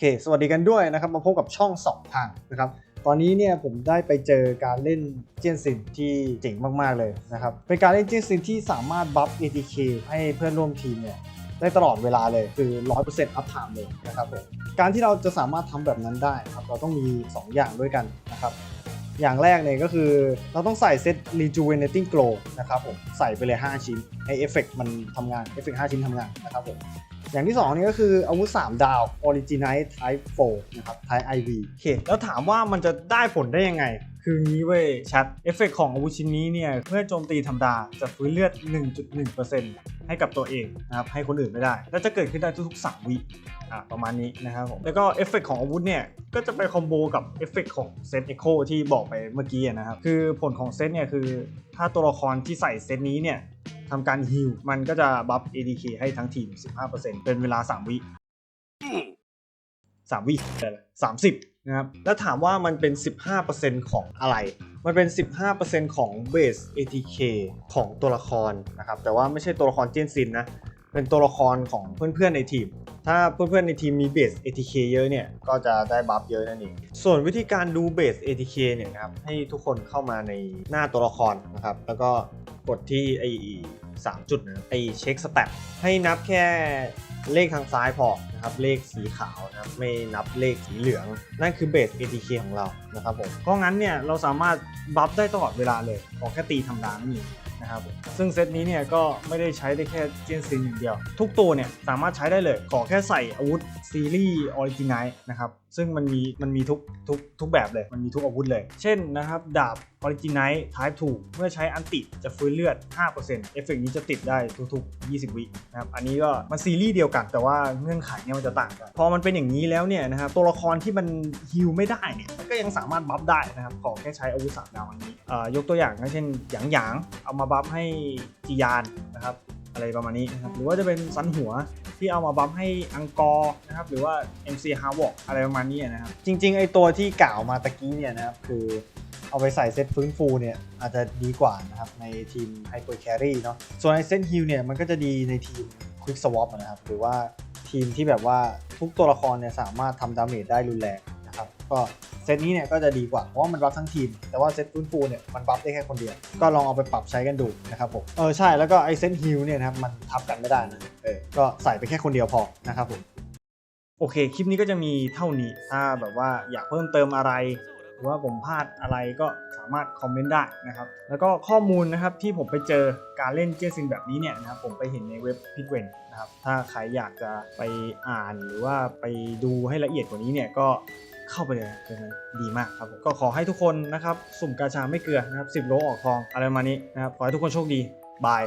เค สวัสดีกันด้วยนะครับ มาพบกับช่องสองทางนะครับ ตอนนี้เนี่ยผมได้ไปเจอการเล่นเจียนซินที่เจ๋งมากๆเลยนะครับ เป็นการเล่นเจียนซินที่สามารถบัฟ ATK ให้เพื่อนร่วมทีมเนี่ยได้ตลอดเวลาเลยคือ 100% up time เลยนะครับผม การที่เราจะสามารถทำแบบนั้นได้ครับเราต้องมี 2 อย่างด้วยกันนะครับ อย่างแรกเนี่ยก็คือเราต้องใส่เซต rejuvenating glow นะครับผม ใส่ไปเลย 5 ชิ้นให้เอฟเฟกมันทำงาน เอฟเฟก5ชิ้นทำงานนะครับผม อย่างที่ 2 นี่ก็คืออาวุธ 3 ดาว Originite Type 4 นะครับ Type IV โอเคแล้วถามว่ามันจะได้ผลได้ยังไง คืองี้เว้ยแชทเอฟเฟกของอาวุธชิ้นนี้เนี่ยเพื่อโจมตีธรรมดาจะฟื้นเลือด 1.1%ให้กับตัวเองนะครับให้คนอื่นไม่ได้ และจะเกิดขึ้นได้ทุกๆ 3 วิอะประมาณนี้นะครับผมแล้วก็เอฟเฟกของอาวุธเนี่ย ก็จะไปคอมโบกับเอฟเฟกของเซตเอโคที่บอกไปเมื่อกี้นะครับ คือผลของเซตเนี่ยคือถ้าตัวละครที่ใส่เซตนี้เนี่ย ทำการฮิลมันก็จะบัฟ ADK ให้ทั้งทีม 15%เป็นเวลา 3 วิ3วิสามสิบนะครับ แล้วถามว่ามันเป็น 15%ของอะไร มันเป็น 15%ของเบส ATK ของตัวละครนะครับ แต่ว่าไม่ใช่ตัวละครเจนซินนะ เป็นตัวละครของเพื่อนๆในทีม ถ้าเพื่อนๆในทีมมีเบส ATK เยอะเนี่ย ก็จะได้บัฟเยอะนั่นเอง ส่วนวิธีการดูเบส ATK เนี่ยนะครับ ให้ทุกคนเข้ามาในหน้าตัวละครนะครับ แล้วก็ กดที่ไอ้สามจุดนะไอ้เช็คสแตทให้นับแค่เลขทางซ้ายพอนะครับเลขสีขาวนะครับไม่นับเลขสีเหลือง นั่นคือเบส ATK ของเรานะครับผมเพราะงั้นเนี่ยเราสามารถบัฟได้ตลอดเวลาเลยขอแค่ตีธรรมดานั่นะครับผมซึ่งเซตนี้เนี่ยก็ไม่ได้ใช้ได้แค่เจนซินอย่างเดียว ทุกตัวเนี่ยสามารถใช้ได้เลย ขอแค่ใส่อาวุธซีรีส์ออริจิน e นะครับซึ่งมันมีมันมีทุกทุกทุกแบบเลยมันมีทุกอาวุธเลย เช่นนะครับดาบ ออริจิน e Type 2เมื่อใช้อันติจะฟื้นเลือด 5%เอฟเฟกต์นี้จะติดได้ทุกๆ 20 วินะครับ อันนี้ก็มันซีรีส์เดียวกัน แต่ว่าเงื่อนไขเนี่ยมันจะต่างกัน พอมันเป็นอย่างนี้แล้วเนี่ยนะครับตัวละครที่มันฮิลไม่ได้เนี่ยมันก็ยังสามารถบัฟได้นะครับ ขอแค่ใช้อาวุธสามดาวอันนี้อ่ายกตัวอย่างเช่นหยางหยางเอามาบัฟให้จียานนะครับอะไรประมาณนี้นะครับหรือว่าจะเป็นสันหัวที่เอามาบัฟให้อังกอร์นะครับหรือว่า MC h a r w o k อะไรประมาณนี้นะครับ จริงๆ ไอตัวที่กล่าวมาตะกี้เนี่ยนะครับ คือ เอาไปใส่เซตฟื้นฟูเนี่ยอาจจะดีกว่านะครับในทีม Hyper Carry เนาะส่วนไอเซตฮิลเนี่ยมันก็จะดีในทีม Quick Swap นะครับหรือว่าทีมที่แบบว่าทุกตัวละครเนี่ยสามารถทำดาเมจได้รุนแรงนะครับก็เซตนี้เนี่ยก็จะดีกว่าเพราะว่ามันบัฟทั้งทีม แต่ว่าเซตฟื้นฟูเนี่ยมันบัฟได้แค่คนเดียว ก็ลองเอาไปปรับใช้กันดูนะครับผมเออใช่แล้วก็ไอเซตฮิลเนี่ยนะครับมันทับกันไม่ได้นะเออก็ใส่ไปแค่คนเดียวพอนะครับผมโอเค คลิปนี้ก็จะมีเท่านี้ ถ้าแบบว่าอยากเพิ่มเติมอะไร รือว่าผมพลาดอะไรก็สามารถคอมเมนต์ได้นะครับ แล้วก็ข้อมูลนะครับที่ผมไปเจอการเล่นเจซินแบบนี้เนี่ยนะครับผมไปเห็นในเว็บพิทเวนนะครับ ถ้าใครอยากจะไปอ่านหรือว่าไปดูให้ละเอียดกว่านี้เนี่ยก็เข้าไปเลยนะเป็นดีมากครับก็ขอให้ทุกคนนะครับ สุ่มกาชาไม่เกลือนะครับ10โลออกทองอะไรประมาณนี้นะครับ ขอให้ทุกคนโชคดีบาย